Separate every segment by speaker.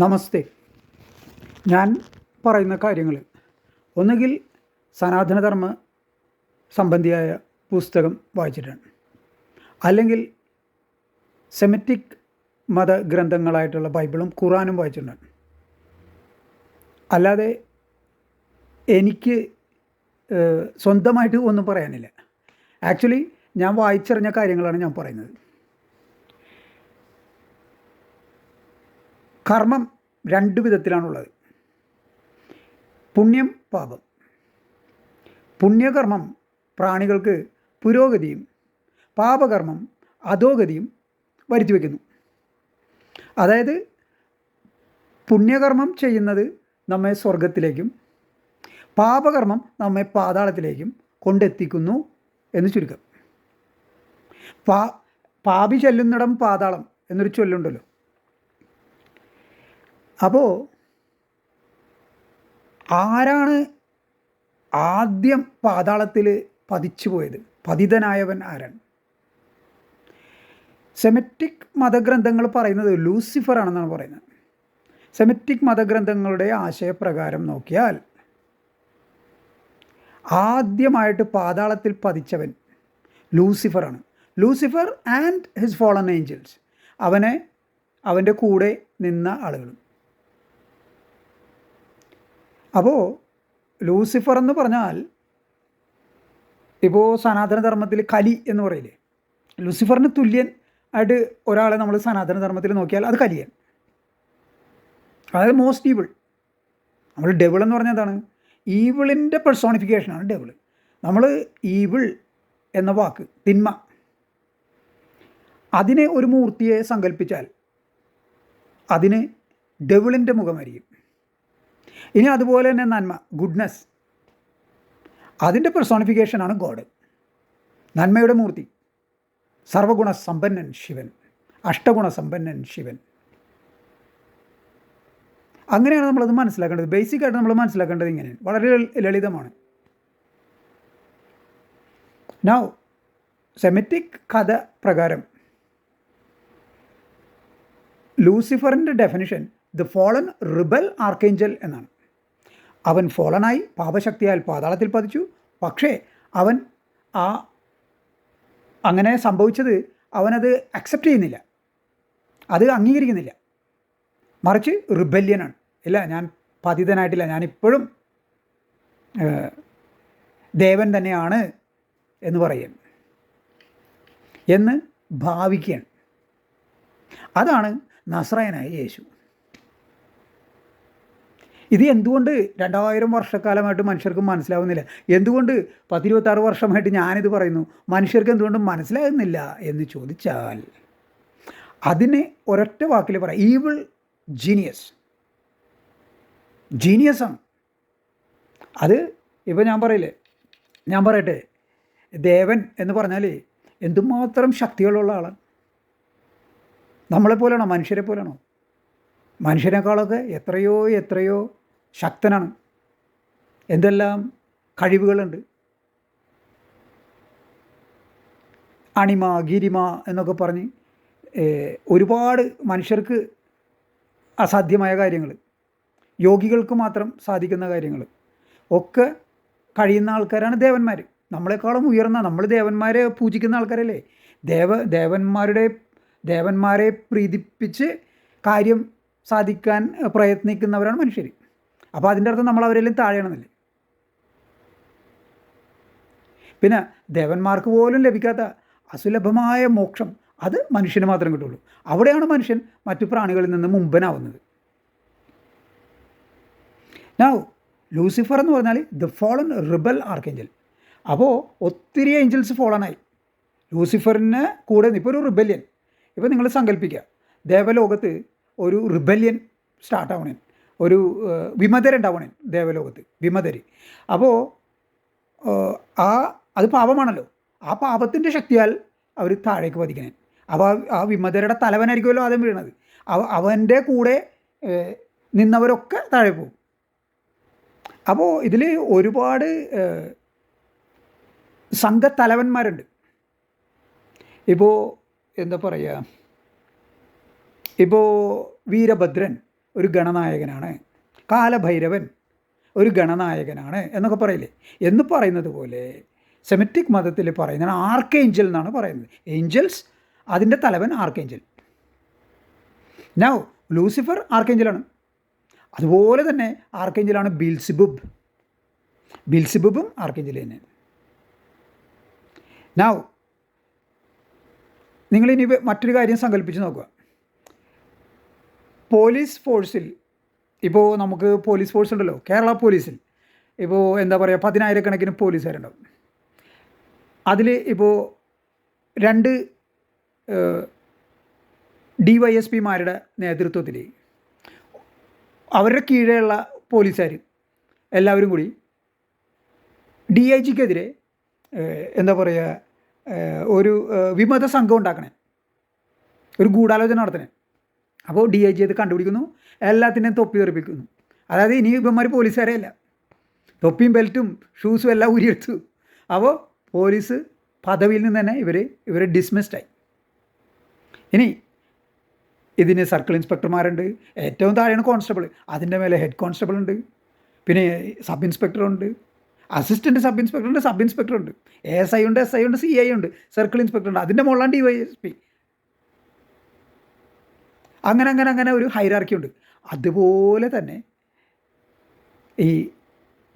Speaker 1: നമസ്തേ. ഞാൻ പറയുന്ന കാര്യങ്ങൾ ഒന്നുകിൽ സനാതനധർമ്മ സംബന്ധിയായ പുസ്തകം വായിച്ചിട്ടുണ്ട് അല്ലെങ്കിൽ സെമറ്റിക് മതഗ്രന്ഥങ്ങളായിട്ടുള്ള ബൈബിളും ഖുറാനും വായിച്ചിട്ടുണ്ട്. അല്ലാതെ എനിക്ക് സ്വന്തമായിട്ട് ഒന്നും പറയാനില്ല. ആക്ച്വലി ഞാൻ വായിച്ചറിഞ്ഞ കാര്യങ്ങളാണ് ഞാൻ പറയുന്നത്. കർമ്മം രണ്ട് വിധത്തിലാണുള്ളത്. പുണ്യം പാപം. പുണ്യകർമ്മം പ്രാണികൾക്ക് പുരോഗതിയും പാപകർമ്മം അധോഗതിയും വരുത്തി വയ്ക്കുന്നു അതായത് പുണ്യകർമ്മം ചെയ്യുന്നത് നമ്മെ സ്വർഗത്തിലേക്കും പാപകർമ്മം നമ്മെ പാതാളത്തിലേക്കും കൊണ്ടെത്തിക്കുന്നു എന്ന് ചുരുക്കം. പാ പാപി ചെല്ലുന്നിടം പാതാളം എന്നൊരു ചൊല്ലുണ്ടല്ലോ. അപ്പോൾ ആരാണ് ആദ്യം പാതാളത്തിൽ പതിച്ചു പോയത്? പതിതനായവൻ ആരാണ്? സെമറ്റിക് മതഗ്രന്ഥങ്ങൾ പറയുന്നത് ലൂസിഫർ ആണെന്നാണ് പറയുന്നത്. സെമറ്റിക് മതഗ്രന്ഥങ്ങളുടെ ആശയപ്രകാരം നോക്കിയാൽ ആദ്യമായിട്ട് പാതാളത്തിൽ പതിച്ചവൻ ലൂസിഫറാണ് Lucifer and his fallen angels അവനെ അവന്റെ കൂടെ നിന്ന ആളുകളും. അപ്പോൾ ലൂസിഫർ എന്ന് പറഞ്ഞാൽ ഇപ്പോൾ സനാതനധർമ്മത്തിൽ കലി എന്ന് പറയില്ലേ? ലൂസിഫറിന് തുല്യൻ ആയിട്ട് ഒരാളെ നമ്മൾ സനാതനധർമ്മത്തിൽ നോക്കിയാൽ അത് കലിയൻ. അതായത് മോസ്റ്റ് ഈവിൾ നമ്മൾ ഡെവിൾ എന്ന് പറഞ്ഞാൽ എന്താണ്? ഈവിളിന്റെ പെർസോണിഫിക്കേഷനാണ് ഡെവിൾ നമ്മൾ ഈവിൾ എന്ന വാക്ക് തിന്മ അതിനെ ഒരു മൂർത്തിയെ സങ്കല്പിച്ചാൽ അതിന് ഡെവിളിന്റെ മുഖമായിരിക്കും ഇനി അതുപോലെ തന്നെ നന്മ ഗുഡ്നസ് അതിന്റെ പെർസോണിഫിക്കേഷനാണ് ഗോഡ് നന്മയുടെ മൂർത്തി. സർവഗുണ സമ്പന്നൻ ശിവൻ. അഷ്ടഗുണ സമ്പന്നൻ ശിവൻ. അങ്ങനെയാണ് നമ്മളത് മനസ്സിലാക്കേണ്ടത്. ബേസിക്കായിട്ട് നമ്മൾ മനസ്സിലാക്കേണ്ടത് ഇങ്ങനെയാണ്. വളരെ ലളിതമാണ്. നൗ സെമറ്റിക് കഥ പ്രകാരം ലൂസിഫറിന്റെ definition the fallen rebel archangel എന്നാണ്. അവൻ ഫോളനായി പാപശക്തിയാൽ പാതാളത്തിൽ പതിച്ചു. പക്ഷേ അവൻ ആ അങ്ങനെ സംഭവിച്ചത് അവനത് അക്സെപ്റ്റ് ചെയ്യുന്നില്ല. അത് അംഗീകരിക്കുന്നില്ല. മറിച്ച് റിബല്യനാണ് ഇല്ല ഞാൻ പതിതനായിട്ടില്ല. ഞാനിപ്പോഴും ദേവൻ തന്നെയാണ് എന്ന് പറയും. എന്ന് ഭാവിക്കുകയാണ്. അതാണ് നസ്രയനായ യേശു. ഇത് എന്തുകൊണ്ട് രണ്ടായിരം വർഷക്കാലമായിട്ട് മനുഷ്യർക്ക് മനസ്സിലാവുന്നില്ല? എന്തുകൊണ്ട് പത്തിരുപത്താറ് വർഷമായിട്ട് ഞാനിത് പറയുന്നു? മനുഷ്യർക്ക് എന്തുകൊണ്ട് മനസ്സിലാകുന്നില്ല എന്ന് ചോദിച്ചാൽ അതിനെ ഒരൊറ്റ വാക്കിൽ പറയാം. ഈവിൾ ജീനിയസ് ജീനിയസാണ് അത് ഇപ്പോൾ ഞാൻ പറയില്ലേ? ഞാൻ പറയട്ടെ. ദേവൻ എന്ന് പറഞ്ഞാൽ എന്തുമാത്രം ശക്തികളുള്ള ആളാണ് നമ്മളെ പോലെയാണോ മനുഷ്യരെ പോലെയാണോ മനുഷ്യനേക്കാളൊക്കെ എത്രയോ എത്രയോ ശക്തനാണ്. എന്തെല്ലാം കഴിവുകളുണ്ട്. അണിമ ഗിരിമ എന്നൊക്കെ പറഞ്ഞ് ഒരുപാട് മനുഷ്യർക്ക് അസാധ്യമായ കാര്യങ്ങൾ യോഗികൾക്ക് മാത്രം സാധിക്കുന്ന കാര്യങ്ങൾ ഒക്കെ കഴിയുന്ന ആൾക്കാരാണ് ദേവന്മാർ നമ്മളെക്കാളും ഉയർന്ന നമ്മൾ ദേവന്മാരെ പൂജിക്കുന്ന ആൾക്കാരല്ലേ? ദേവ ദേവന്മാരുടെ ദേവന്മാരെ പ്രീതിപ്പിച്ച് കാര്യം സാധിക്കാൻ പ്രയത്നിക്കുന്നവരാണ് മനുഷ്യർ അപ്പോൾ അതിന്റെ അർത്ഥം നമ്മൾ അവരെല്ലാം താഴെയാണെന്നല്ലേ? പിന്നെ ദേവന്മാർക്ക് പോലും ലഭിക്കാത്ത അസുലഭമായ മോക്ഷം അത് മനുഷ്യന് മാത്രം കിട്ടുള്ളൂ. അവിടെയാണ് മനുഷ്യൻ മറ്റു പ്രാണികളിൽ നിന്ന് മുമ്പനാവുന്നത്. നൗ ലൂസിഫർ എന്ന് പറഞ്ഞാൽ ദ ഫോളൻ റിബൽ ആർക്കേഞ്ചൽ അപ്പോൾ ഒത്തിരി ഏഞ്ചൽസ് ഫോളനായി ലൂസിഫറിന് കൂടെ ഇപ്പോൾ ഒരു റിബല്യൻ ഇപ്പോൾ നിങ്ങൾ സങ്കല്പിക്കുക ദേവലോകത്ത് ഒരു റിബല്യൻ സ്റ്റാർട്ട് ആവണേ. ഒരു വിമതരുണ്ടാവണേ ദേവലോകത്ത് വിമതർ അപ്പോൾ ആ അത് പാപമാണല്ലോ. ആ പാപത്തിന്റെ ശക്തിയാൽ അവർ താഴേക്ക് പതിക്കണേ. അപ്പോൾ ആ- വിമതരുടെ തലവനായിരിക്കുമല്ലോ ആദ്യം വീണത്. അവ അവന്റെ കൂടെ നിന്നവരൊക്കെ താഴെ പോകും. അപ്പോൾ ഇതിൽ ഒരുപാട് സംഘത്തലവന്മാരുണ്ട്. ഇപ്പോൾ എന്താ പറയുക ഇപ്പോൾ വീരഭദ്രൻ ഒരു ഗണനായകനാണ്. കാലഭൈരവൻ ഒരു ഗണനായകനാണ് എന്നൊക്കെ പറയില്ലേ? എന്ന് പറയുന്നത് പോലെ സെമറ്റിക് മതത്തിൽ പറയുന്നതാണ് ആർക്കേഞ്ചൽ എന്നാണ് പറയുന്നത്. ഏഞ്ചൽസ് അതിന്റെ തലവൻ ആർക്കേഞ്ചൽ. Now Lucifer ആർക്കേഞ്ചലാണ്. അതുപോലെ തന്നെ ആർക്കേഞ്ചലാണ് ബിൽസിബുബ്. ബിൽസിബുബും ആർക്കേഞ്ചൽ തന്നെ. നൗ നിങ്ങളിനി മറ്റൊരു കാര്യം സങ്കല്പിച്ച് നോക്കുക. പോലീസ് ഫോഴ്സിൽ ഇപ്പോൾ നമുക്ക് പോലീസ് ഫോഴ്സ് ഉണ്ടല്ലോ കേരള പോലീസിൽ ഇപ്പോൾ എന്താ പറയുക പതിനായിരക്കണക്കിന് പോലീസുകാരുണ്ടാവും. അതിൽ ഇപ്പോൾ രണ്ട് ഡി വൈ എസ് പിമാരുടെ നേതൃത്വത്തിൽ അവരുടെ കീഴെയുള്ള പോലീസുകാർ എല്ലാവരും കൂടി ഡി ഐ ജിക്കെതിരെ എന്താ പറയുക ഒരു വിമത സംഘം ഉണ്ടാക്കണേ ഒരു ഗൂഢാലോചന നടത്തണേ. അപ്പോൾ ഡി ഐ ജി അത് കണ്ടുപിടിക്കുന്നു. എല്ലാത്തിനെയും തൊപ്പി തെറിപ്പിക്കുന്നു. അതായത് ഇനി ഇവന്മാർ പോലീസുകാരെ അല്ല തൊപ്പിയും ബെൽറ്റും ഷൂസും എല്ലാം ഊരിയെടുത്തു. അപ്പോൾ പോലീസ് പദവിയിൽ നിന്ന് തന്നെ ഇവർ ഇവർ ഡിസ്മിസ്ഡായി ഇനി ഇതിന് സർക്കിൾ ഇൻസ്പെക്ടർമാരുണ്ട്. ഏറ്റവും താഴെയാണ് കോൺസ്റ്റബിൾ. അതിന്റെ മേലെ ഹെഡ് കോൺസ്റ്റബിൾ ഉണ്ട്. പിന്നെ സബ് ഇൻസ്പെക്ടറുണ്ട് അസിസ്റ്റന്റ് സബ് ഇൻസ്പെക്ടറുണ്ട് സബ് ഇൻസ്പെക്ടറുണ്ട് എസ് ഐ ഉണ്ട് എസ് ഐ ഉണ്ട് സി ഐ ഉണ്ട് സർക്കിൾ ഇൻസ്പെക്ടർ ഉണ്ട് അതിന്റെ മുകളിലാണ് ഡി വൈ എസ് പി അങ്ങനെ അങ്ങനെ അങ്ങനെ ഒരു ഹൈറാർക്കി ഉണ്ട്. അതുപോലെ തന്നെ ഈ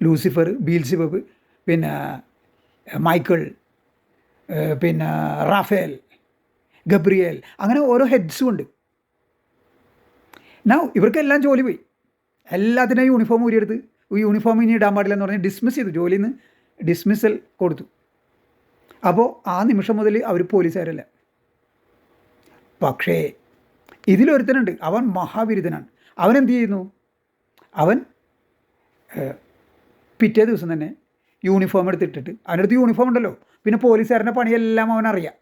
Speaker 1: ലൂസിഫർ ബീൽസിബബ് പിന്നെ മൈക്കിൾ പിന്നെ റാഫേൽ ഗബ്രിയേൽ അങ്ങനെ ഓരോ ഹെഡ്സും ഉണ്ട്. നൗ ഇവർക്കെല്ലാം ജോലി പോയി. എല്ലാത്തിനും യൂണിഫോം ഊരിയെടുത്ത് ഈ യൂണിഫോം ഇനി ഇടാൻ പാടില്ല എന്ന് പറഞ്ഞ് ഡിസ്മിസ് ചെയ്തു. ജോലിയിൽ നിന്ന് ഡിസ്മിസൽ കൊടുത്തു. അപ്പോൾ ആ നിമിഷം മുതൽ അവർ പോലീസുകാരല്ല പക്ഷേ ഇതിലൊരുത്തനുണ്ട്. അവൻ മഹാവിരുദ്ധനാണ് അവൻ എന്ത് ചെയ്യുന്നു? അവൻ പിറ്റേ ദിവസം തന്നെ യൂണിഫോം എടുത്തിട്ടിട്ട് അടുത്ത് യൂണിഫോം ഉണ്ടല്ലോ. പിന്നെ പോലീസുകാരന്റെ പണിയെല്ലാം അവൻ അറിയാം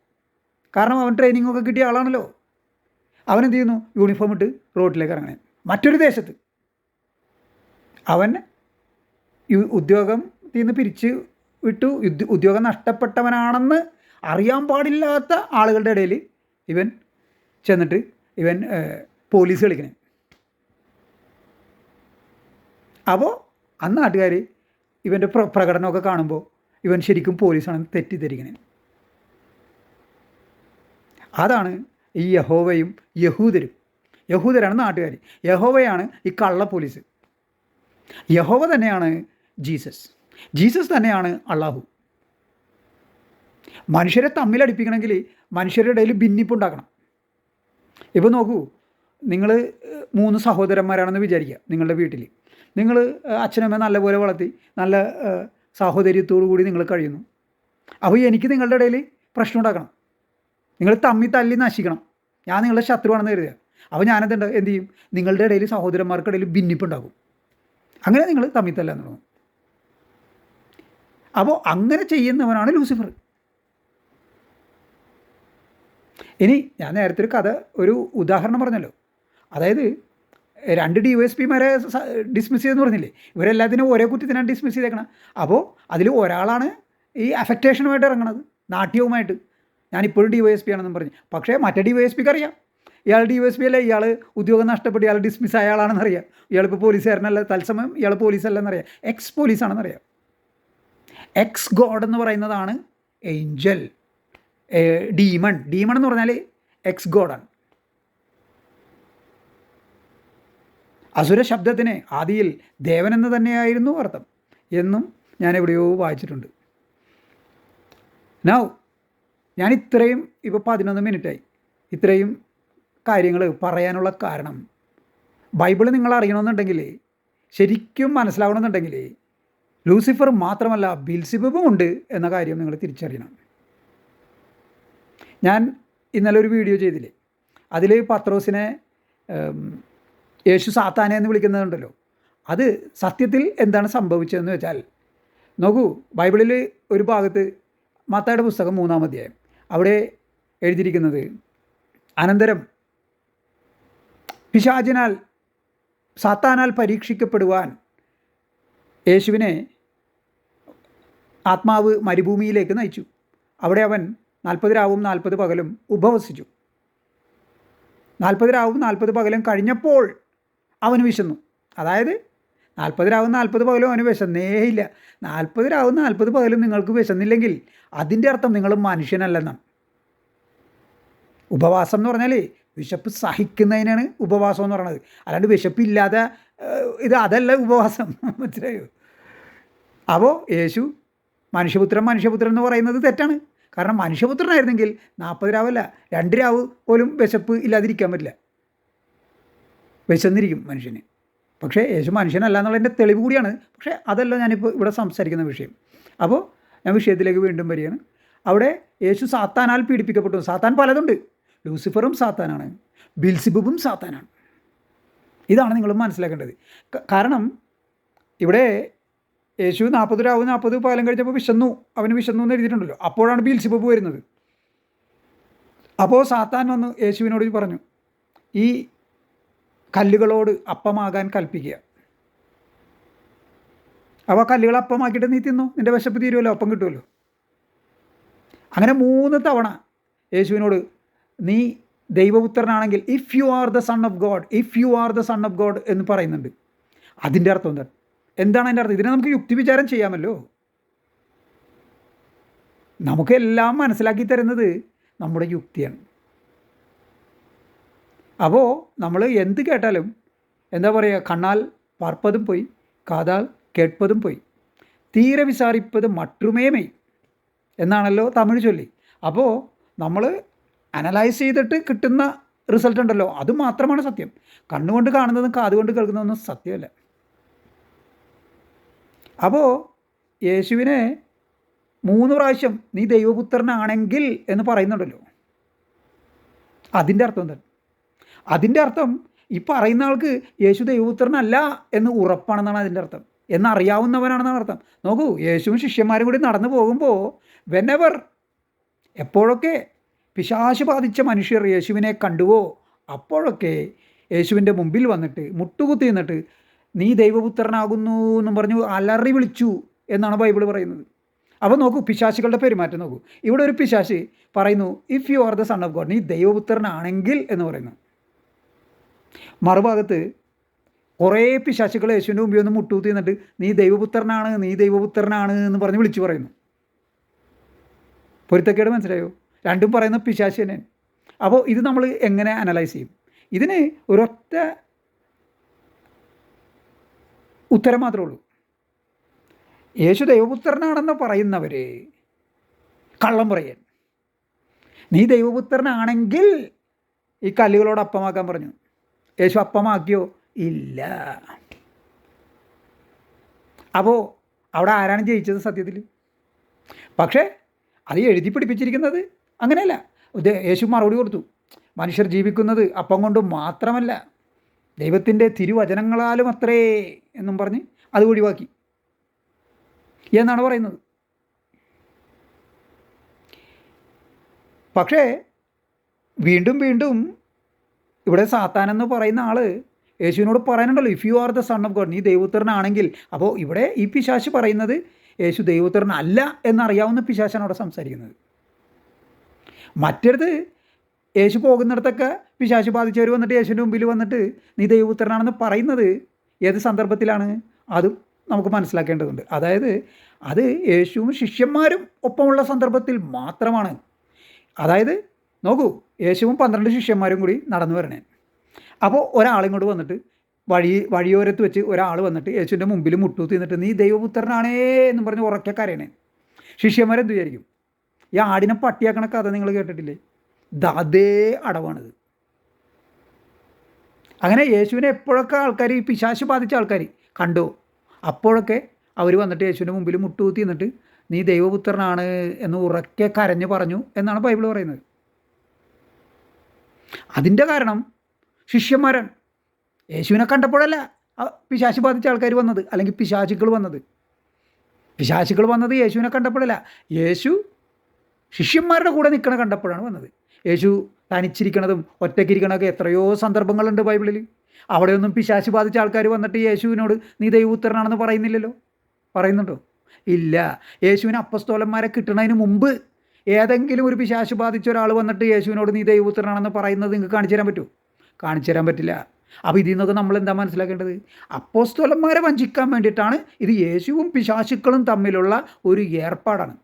Speaker 1: കാരണം അവൻ ട്രെയിനിങ് ഒക്കെ കിട്ടിയ ആളാണല്ലോ. അവൻ എന്ത് ചെയ്യുന്നു? യൂണിഫോം ഇട്ട് റോഡിലേക്ക് ഇറങ്ങണേ. മറ്റൊരു ദേശത്ത് അവൻ ഉദ്യോഗം ഉദ്യോഗത്തിൽ നിന്ന് പിരിച്ച് വിട്ടു. ഉദ്യോഗം നഷ്ടപ്പെട്ടവനാണെന്ന് അറിയാൻ പാടില്ലാത്ത ആളുകളുടെ ഇടയിൽ ഇവൻ ചെന്നിട്ട് ഇവൻ പോലീസ് കളിക്കണേ. അപ്പോൾ അന്ന് നാട്ടുകാർ ഇവന്റെ പ്ര പ്രകടനമൊക്കെ കാണുമ്പോൾ ഇവൻ ശരിക്കും പോലീസാണെന്ന് തെറ്റിദ്ധരിക്കണേ. അതാണ് ഈ യഹോവയും യഹൂദരും. യഹൂദരാണ് നാട്ടുകാർ യഹോവയാണ് ഈ കള്ള പോലീസ്. യഹോവ തന്നെയാണ് ജീസസ്. ജീസസ് തന്നെയാണ് അള്ളാഹു. മനുഷ്യരെ തമ്മിലടിപ്പിക്കണമെങ്കിൽ മനുഷ്യരുടെ ഇടയിൽ ഭിന്നിപ്പുണ്ടാക്കണം. ഇപ്പോൾ നോക്കൂ നിങ്ങൾ മൂന്ന് സഹോദരന്മാരാണെന്ന് വിചാരിക്കുക നിങ്ങളുടെ വീട്ടിൽ നിങ്ങൾ അച്ഛനമ്മ നല്ലപോലെ വളർത്തി നല്ല സാഹോദര്യത്തോടു കൂടി നിങ്ങൾ കഴിയുന്നു. അപ്പോൾ എനിക്ക് നിങ്ങളുടെ ഇടയിൽ പ്രശ്നം ഉണ്ടാക്കണം. നിങ്ങൾ തമ്മി തല്ലി നശിക്കണം. ഞാൻ നിങ്ങളുടെ ശത്രുവാണെന്ന് കരുതുക. അപ്പോൾ ഞാനെന്തുണ്ട് എന്ത് ചെയ്യും? നിങ്ങളുടെ ഇടയിൽ സഹോദരന്മാർക്കിടയിൽ ഭിന്നിപ്പുണ്ടാകും. അങ്ങനെ നിങ്ങൾ തമ്മി തല്ലാൻ തുടങ്ങും. അപ്പോൾ അങ്ങനെ ചെയ്യുന്നവനാണ് ലൂസിഫർ. ഇനി ഞാൻ നേരത്തെ ഒരു കഥ ഒരു ഉദാഹരണം പറഞ്ഞല്ലോ. അതായത് രണ്ട് ഡി വൈ എസ് പിമാരെ ഡിസ്മിസ് ചെയ്തെന്ന് പറഞ്ഞില്ലേ? ഇവരെല്ലാത്തിനും ഒരേ കുറ്റത്തിനാണ് ഡിസ്മിസ് ചെയ്തേക്കണം. അപ്പോൾ അതിൽ ഒരാളാണ് ഈ അഫക്റ്റേഷനുമായിട്ട് ഇറങ്ങണത് നാട്യവുമായിട്ട്. ഞാനിപ്പോഴും ഡി വൈ എസ് പി ആണെന്നും പറഞ്ഞു. പക്ഷേ മറ്റേ ഡി വൈ എസ് പിക്ക് അറിയാം ഇയാൾ ഡി വൈ എസ് പി അല്ലേ? ഇയാൾ ഉദ്യോഗം നഷ്ടപ്പെട്ട് ഇയാൾ ഡിസ്മിസ് ആയ ആളാണെന്നറിയാം. ഇയാളിപ്പോൾ പോലീസുകാരനല്ല തത്സമയം ഇയാൾ പോലീസല്ലെന്നറിയാം. എക്സ് പോലീസാണെന്നറിയാം എക്സ് ഗോഡ് എന്ന് പറയുന്നതാണ് ഏഞ്ചൽ ഡീമൺ. ഡീമൺ എന്ന് പറഞ്ഞാൽ എക്സ് ഗോഡാണ് അസുര ശബ്ദത്തിന് ആദിയിൽ ദേവനെന്ന് തന്നെയായിരുന്നു അർത്ഥം എന്നും ഞാൻ എവിടെയോ വായിച്ചിട്ടുണ്ട്. നൗ ഞാൻ ഇത്രയും ഇപ്പോൾ പതിനൊന്ന് മിനിറ്റായി. ഇത്രയും കാര്യങ്ങൾ പറയാനുള്ള കാരണം. ബൈബിൾ നിങ്ങൾ അറിയണമെന്നുണ്ടെങ്കിൽ ശരിക്കും മനസ്സിലാവണമെന്നുണ്ടെങ്കിൽ ലൂസിഫർ മാത്രമല്ല ബിൽസിബും ഉണ്ട് എന്ന കാര്യം നിങ്ങൾ തിരിച്ചറിയണം. ഞാൻ ഇന്നലെ ഒരു വീഡിയോ ചെയ്തില്ലേ? അതിൽ പത്രോസിനെ യേശു സാത്താനെ എന്ന് വിളിക്കുന്നതുണ്ടല്ലോ. അത് സത്യത്തിൽ എന്താണ് സംഭവിച്ചതെന്ന് വെച്ചാൽ നോക്കൂ ബൈബിളിൽ ഒരു ഭാഗത്ത് മത്തായുടെ പുസ്തകം മൂന്നാം അധ്യായം. അവിടെ എഴുതിയിരിക്കുന്നത് അനന്തരം പിശാചിനാൽ സാത്താനാൽ പരീക്ഷിക്കപ്പെടുവാൻ യേശുവിനെ ആത്മാവ് മരുഭൂമിയിലേക്ക് നയിച്ചു. അവിടെ അവൻ നാൽപ്പത് രാവും നാൽപ്പത് പകലും ഉപവസിച്ചു. നാൽപ്പത് രാവും നാൽപ്പത് പകലും കഴിഞ്ഞപ്പോൾ അവൻ വിശന്നു. അതായത് നാൽപ്പത് രാവും നാൽപ്പത് പകലും അവന് വിശന്നേ ഇല്ല. നാൽപ്പത് രാവും നാൽപ്പത് പകലും നിങ്ങൾക്ക് വിശന്നില്ലെങ്കിൽ അതിന്റെ അർത്ഥം നിങ്ങൾ മനുഷ്യനല്ലെന്നാണ്. ഉപവാസം എന്ന് പറഞ്ഞാൽ വിശപ്പ് സഹിക്കുന്നതിനാണ് ഉപവാസം എന്ന് പറയുന്നത്. അല്ലാണ്ട് വിശപ്പില്ലാതെ ഇത് അതല്ല ഉപവാസം. മനസ്സിലായോ? അപ്പോൾ യേശു മനുഷ്യപുത്രൻ മനുഷ്യപുത്രൻ എന്ന് പറയുന്നത് തെറ്റാണ്. കാരണം മനുഷ്യപുത്രനായിരുന്നെങ്കിൽ നാൽപ്പത് രാവല്ല രണ്ട് രാവ് പോലും വിശപ്പ് ഇല്ലാതിരിക്കാൻ പറ്റില്ല. വിശന്നിരിക്കും മനുഷ്യന്. പക്ഷേ യേശു മനുഷ്യനല്ല എന്നുള്ളതിന്റെ തെളിവ് കൂടിയാണ്. പക്ഷേ അതല്ല ഞാനിപ്പോൾ ഇവിടെ സംസാരിക്കുന്ന വിഷയം. അപ്പോൾ ഞാൻ വിഷയത്തിലേക്ക് വീണ്ടും വരികയാണ്. അവിടെ യേശു സാത്താനാൽ പീഡിപ്പിക്കപ്പെട്ടു. സാത്താൻ പലതുണ്ട്. ലൂസിഫറും സാത്താനാണ്. ബിൽസിബുബും സാത്താനാണ്. ഇതാണ് നിങ്ങൾ മനസ്സിലാക്കേണ്ടത്. കാരണം ഇവിടെ യേശു നാൽപ്പത് രാവ് നാൽപ്പത് പാലം കഴിച്ചപ്പോൾ വിശന്നു. അവന് വിശന്നു എന്ന് എഴുതിയിട്ടുണ്ടല്ലോ. അപ്പോഴാണ് ബിൽസിബബ് വരുന്നത്. അപ്പോൾ സാത്താൻ വന്ന് യേശുവിനോട് പറഞ്ഞു ഈ കല്ലുകളോട് അപ്പമാകാൻ കൽപ്പിക്കുക. അപ്പോൾ കല്ലുകൾ അപ്പമാക്കിയിട്ട് നീ തിന്നു. നിന്റെ വിശപ്പ് തീരുമല്ലോ അപ്പം കിട്ടുമല്ലോ അങ്ങനെ മൂന്ന് തവണ യേശുവിനോട് നീ ദൈവപുത്രനാണെങ്കിൽ if you are the son of God if you are the son of God എന്ന് പറയുന്നുണ്ട്. അതിന്റെ അർത്ഥം എന്താണ്? എന്താണ് അതിന്റെ അർത്ഥം? ഇതിനെ നമുക്ക് യുക്തി വിചാരം ചെയ്യാമല്ലോ. നമുക്കെല്ലാം മനസ്സിലാക്കി തരുന്നത് നമ്മുടെ യുക്തിയാണ്. അപ്പോൾ നമ്മൾ എന്ത് കേട്ടാലും എന്താ പറയുക കണ്ണാൽ പാർപ്പതും പോയി കാതാൽ കേട്ടതും പോയി. തീരെ വിസാരിപ്പത് മറ്റുമേ മെയ് എന്നാണല്ലോ തമിഴ് ചൊല്ലി. അപ്പോൾ നമ്മൾ അനലൈസ് ചെയ്തിട്ട് കിട്ടുന്ന റിസൾട്ട് ഉണ്ടല്ലോ. അത് മാത്രമാണ് സത്യം. കണ്ണുകൊണ്ട് കാണുന്നതും കാതുകൊണ്ട് കേൾക്കുന്നതൊന്നും സത്യമല്ല. അപ്പോൾ യേശുവിനെ മൂന്ന് പ്രാവശ്യം നീ ദൈവപുത്രനാണെങ്കിൽ എന്ന് പറയുന്നുണ്ടല്ലോ. അതിന്റെ അർത്ഥം എന്താണ്? അതിന്റെ അർത്ഥം ഈ പറയുന്ന ആൾക്ക് യേശു ദൈവപുത്രനല്ല എന്ന് ഉറപ്പാണെന്നാണ് അതിന്റെ അർത്ഥം. എന്നറിയാവുന്നവനാണെന്നാണ് അർത്ഥം. നോക്കൂ യേശുവും ശിഷ്യന്മാരും കൂടി നടന്നു പോകുമ്പോൾ വെനെവർ എപ്പോഴൊക്കെ പിശാശ് ബാധിച്ച മനുഷ്യർ യേശുവിനെ കണ്ടുവോ അപ്പോഴൊക്കെ യേശുവിന്റെ മുമ്പിൽ വന്നിട്ട് മുട്ടുകുത്തി നിന്നിട്ട് നീ ദൈവപുത്രനാകുന്നു എന്നും പറഞ്ഞു അലറി വിളിച്ചു എന്നാണ് ബൈബിൾ പറയുന്നത്. അപ്പോൾ നോക്കൂ പിശാശുകളുടെ പെരുമാറ്റം നോക്കൂ. ഇവിടെ ഒരു പിശാശ് പറയുന്നു if you are the son of God നീ ദൈവപുത്രനാണെങ്കിൽ എന്ന് പറയുന്നു. മറുഭാഗത്ത് കുറേ പിശാശുകൾ യേശുവിന്റെ മുമ്പിൽ ഒന്ന് മുട്ടുകുത്തി നിന്നിട്ട് നീ ദൈവപുത്രനാണ് നീ ദൈവപുത്രനാണ് എന്ന് പറഞ്ഞ് വിളിച്ചു പറയുന്നു. പൊരുത്തക്കേട് മനസ്സിലായോ? രണ്ടും പറയുന്ന പിശാശി തന്നെയാണ്. അപ്പോൾ ഇത് നമ്മൾ എങ്ങനെ അനലൈസ് ചെയ്യും? ഇതിന് ഒരൊറ്റ ഉത്തരം മാത്രമേ ഉള്ളൂ. യേശു ദൈവപുത്രനാണെന്ന് പറയുന്നവർ കള്ളം പറയൻ നീ ദൈവപുത്രനാണെങ്കിൽ ഈ കല്ലുകളോട് അപ്പമാക്കാൻ പറഞ്ഞു. യേശു അപ്പമാക്കിയോ? ഇല്ല. അപ്പോൾ അവിടെ ആരാണ് ജയിച്ചത് സത്യത്തിൽ? പക്ഷേ അത് എഴുതി പിടിപ്പിച്ചിരിക്കുന്നത് അങ്ങനെയല്ല. യേശു മറുപടി കൊടുത്തു. മനുഷ്യർ ജീവിക്കുന്നത് അപ്പം കൊണ്ട് മാത്രമല്ല. ദൈവത്തിന്റെ തിരുവചനങ്ങളാലും അത്രേ എന്നും പറഞ്ഞ് അത് ഒഴിവാക്കി. എന്നാണ് പറയുന്നത്. പക്ഷേ വീണ്ടും വീണ്ടും ഇവിടെ സാത്താൻ എന്ന് പറയുന്ന ആൾ യേശുവിനോട് പറയാനുണ്ടല്ലോ if you are the son of God നീ ദൈവപുത്രനാണെങ്കിൽ. അപ്പോൾ ഇവിടെ ഈ പിശാശ് പറയുന്നത് യേശു ദൈവപുത്രനല്ല എന്നറിയാവുന്ന പിശാശാണ് അവിടെ സംസാരിക്കുന്നത്. മറ്റടുത്ത് യേശു പോകുന്നിടത്തൊക്കെ പിശാശു ബാധിച്ചവർ വന്നിട്ട് യേശുവിന്റെ മുമ്പിൽ വന്നിട്ട് നീ ദൈവപുത്രനാണെന്ന് പറയുന്നത് ഏത് സന്ദർഭത്തിലാണ്? അതും നമുക്ക് മനസ്സിലാക്കേണ്ടതുണ്ട്. അതായത് അത് യേശുവും ശിഷ്യന്മാരും ഒപ്പമുള്ള സന്ദർഭത്തിൽ മാത്രമാണ്. അതായത് നോക്കൂ യേശുവും പന്ത്രണ്ട് ശിഷ്യന്മാരും കൂടി നടന്നു വരണേ. അപ്പോൾ ഒരാളിങ്ങോട്ട് വന്നിട്ട് വഴി വഴിയോരത്ത് വെച്ച് ഒരാൾ വന്നിട്ട് യേശുവിന്റെ മുമ്പിൽ മുട്ടൂത്തി നിന്നിട്ട് നീ ദൈവപുത്രനാണേ എന്ന് പറഞ്ഞ് ഉറക്കെ കരയണേ. ശിഷ്യന്മാരെന്ത് വിചാരിക്കും? ഈ ആടിനെ പട്ടിയാക്കണ കഥ നിങ്ങൾ കേട്ടിട്ടില്ലേ? അതേ അടവാണിത്. അങ്ങനെ യേശുവിനെ എപ്പോഴൊക്കെ ആൾക്കാർ ഈ പിശാശ് ബാധിച്ച ആൾക്കാർ കണ്ടു? അപ്പോഴൊക്കെ അവർ വന്നിട്ട് യേശുവിന്റെ മുമ്പിൽ മുട്ടുകുത്തി നിന്നിട്ട് നീ ദൈവപുത്രനാണ് എന്ന് ഉറക്കെ കരഞ്ഞു പറഞ്ഞു എന്നാണ് ബൈബിൾ പറയുന്നത്. അതിന്റെ കാരണം ശിഷ്യന്മാരാണ്. യേശുവിനെ കണ്ടപ്പോഴല്ല പിശാശ് ബാധിച്ച ആൾക്കാർ വന്നത് അല്ലെങ്കിൽ പിശാചുക്കൾ വന്നത്. പിശാചുക്കൾ വന്നത് യേശുവിനെ കണ്ടപ്പോഴല്ല യേശു ശിഷ്യന്മാരുടെ കൂടെ നിൽക്കണ കണ്ടപ്പോഴാണ് വന്നത്. യേശു തനിച്ചിരിക്കണതും ഒറ്റയ്ക്കിരിക്കണതൊക്കെ എത്രയോ സന്ദർഭങ്ങളുണ്ട് ബൈബിളിൽ. അവിടെയൊന്നും പിശാശ് ബാധിച്ച ആൾക്കാർ വന്നിട്ട് യേശുവിനോട് നീ ദൈവപുത്രനാണെന്ന് പറയുന്നില്ലല്ലോ? പറയുന്നുണ്ടോ? ഇല്ല. യേശുവിന് അപ്പസ്തോലന്മാരെ കിട്ടുന്നതിന് മുമ്പ് ഏതെങ്കിലും ഒരു പിശാശ് ബാധിച്ച ഒരാൾ വന്നിട്ട് യേശുവിനോട് നീ ദൈവപുത്രനാണെന്ന് പറയുന്നത് നിങ്ങൾക്ക് കാണിച്ചു തരാൻ പറ്റുമോ? കാണിച്ചു തരാൻ പറ്റില്ല. അപ്പോൾ ഇതിൽ നിന്നൊക്കെ നമ്മൾ എന്താ മനസ്സിലാക്കേണ്ടത്? അപ്പോസ്തോലന്മാരെ വഞ്ചിക്കാൻ വേണ്ടിയിട്ടാണ് ഇത് യേശുവും പിശാശുക്കളും തമ്മിലുള്ള ഒരു ഏർപ്പാടാണ്.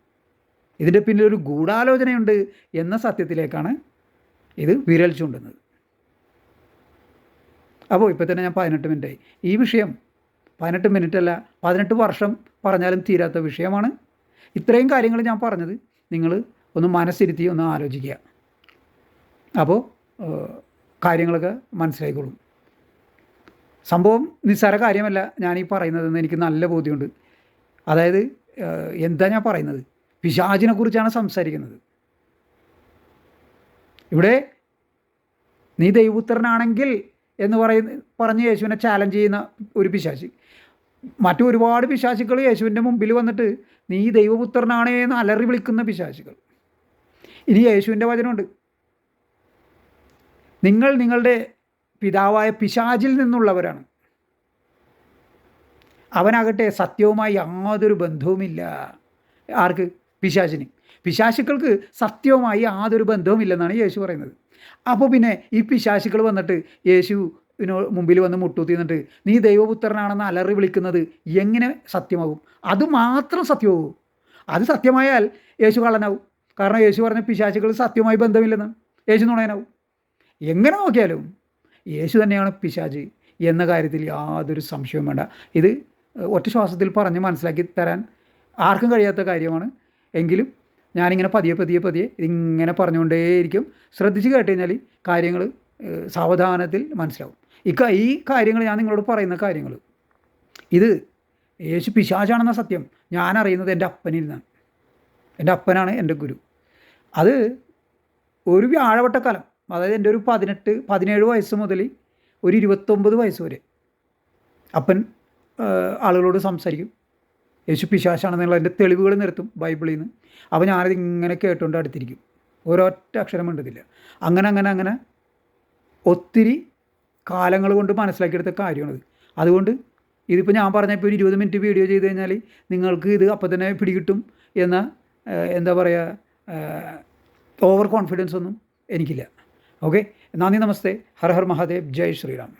Speaker 1: ഇതിന്റെ പിന്നിൽ ഒരു ഗൂഢാലോചനയുണ്ട് എന്ന സത്യത്തിലേക്കാണ് ഇത് വിരൽ ചൂണ്ടുന്നത്. അപ്പോൾ ഇപ്പോൾ തന്നെ ഞാൻ പതിനെട്ട് മിനിറ്റായി ഈ വിഷയം പതിനെട്ട് മിനിറ്റ് അല്ല പതിനെട്ട് വർഷം പറഞ്ഞാലും തീരാത്ത വിഷയമാണ്. ഇത്രയും കാര്യങ്ങൾ ഞാൻ പറഞ്ഞത് നിങ്ങൾ ഒന്ന് മനസ്സിരുത്തി ഒന്ന് ആലോചിക്കുക. അപ്പോൾ കാര്യങ്ങളൊക്കെ മനസ്സിലായിക്കോളും. സംഭവം നിസ്സാര കാര്യമല്ല ഈ പറയുന്നതെന്ന് എനിക്ക് നല്ല ബോധ്യമുണ്ട്. അതായത് എന്താ ഞാൻ പറയുന്നത്? പിശാചിനെ കുറിച്ചാണ് സംസാരിക്കുന്നത്. ഇവിടെ നീ ദൈവപുത്രനാണെങ്കിൽ എന്ന് പറയുന്ന പറഞ്ഞ് യേശുവിനെ ചാലഞ്ച് ചെയ്യുന്ന ഒരു പിശാചി. മറ്റു ഒരുപാട് പിശാചുക്കൾ യേശുവിന്റെ മുമ്പിൽ വന്നിട്ട് നീ ദൈവപുത്രനാണേ എന്ന് അലറി വിളിക്കുന്ന പിശാചികൾ. ഇനി യേശുവിന്റെ വചനമുണ്ട്. നിങ്ങൾ നിങ്ങളുടെ പിതാവായ പിശാചിൽ നിന്നുള്ളവരാണ്. അവനാകട്ടെ സത്യവുമായി യാതൊരു ബന്ധവുമില്ല. ആർക്ക്? പിശാചിന്. പിശാശുക്കൾക്ക് സത്യവുമായി യാതൊരു ബന്ധവുമില്ലെന്നാണ് യേശു പറയുന്നത്. അപ്പോൾ പിന്നെ ഈ പിശാശുക്കൾ വന്നിട്ട് യേശുവിനോ മുമ്പിൽ വന്ന് മുട്ടൂത്തി നിന്നിട്ട് നീ ദൈവപുത്രനാണെന്ന് അലറി വിളിക്കുന്നത് എങ്ങനെ സത്യമാകും? അത് മാത്രം സത്യമാകും. അത് സത്യമായാൽ യേശു കള്ളനാവും. കാരണം യേശു പറഞ്ഞ പിശാശുകൾ സത്യമായി ബന്ധമില്ലെന്ന്. യേശു നുണയനാവും. എങ്ങനെ നോക്കിയാലും യേശു തന്നെയാണ് പിശാജ് എന്ന കാര്യത്തിൽ യാതൊരു സംശയവും വേണ്ട. ഇത് ഒറ്റ ശ്വാസത്തിൽ പറഞ്ഞ് മനസ്സിലാക്കി തരാൻ ആർക്കും കഴിയാത്ത കാര്യമാണ്. എങ്കിലും ഞാനിങ്ങനെ പതിയെ പതിയെ പതിയെ ഇതിങ്ങനെ പറഞ്ഞുകൊണ്ടേയിരിക്കും. ശ്രദ്ധിച്ച് കേട്ട് കഴിഞ്ഞാൽ കാര്യങ്ങൾ സാവധാനത്തിൽ മനസ്സിലാവും. ഇക്ക ഈ കാര്യങ്ങൾ ഞാൻ നിങ്ങളോട് പറയുന്ന കാര്യങ്ങൾ ഇത് യേശു പിശാചാണെന്ന സത്യം ഞാൻ അറിയുന്നത് എന്റെ അപ്പനിൽ നിന്നാണ്. എന്റെ അപ്പനാണ് എന്റെ ഗുരു. അത് ഒരു വ്യാഴവട്ടക്കാലം അതായത് എന്റെ ഒരു പതിനെട്ട് പതിനേഴ് വയസ്സ് മുതൽ ഒരു ഇരുപത്തൊമ്പത് വയസ്സ് വരെ അപ്പൻ ആളുകളോട് സംസാരിക്കും. യേശു പിശാശാണെന്നുള്ള അതിന്റെ തെളിവുകൾ നിർത്തും ബൈബിളിൽ നിന്ന് അപ്പോൾ ഞാനത് ഇങ്ങനെ കേട്ടുകൊണ്ട് അടുത്തിരിക്കും. ഒരൊറ്റ അക്ഷരം മിണ്ടതില്ല അങ്ങനെ അങ്ങനെ അങ്ങനെ ഒത്തിരി കാലങ്ങൾ കൊണ്ട് മനസ്സിലാക്കിയെടുത്ത കാര്യമാണിത്. അതുകൊണ്ട് ഇതിപ്പോൾ ഞാൻ പറഞ്ഞപ്പോൾ ഒരു ഇരുപത് മിനിറ്റ് വീഡിയോ ചെയ്ത് കഴിഞ്ഞാൽ നിങ്ങൾക്ക് ഇത് അപ്പോൾ തന്നെ പിടികിട്ടും എന്ന എന്താ പറയുക ഓവർ കോൺഫിഡൻസ് ഒന്നും എനിക്കില്ല. ഓക്കെ? നന്ദി നമസ്തേ. ഹർ ഹർ മഹാദേവ്. ജയ് ശ്രീറാം.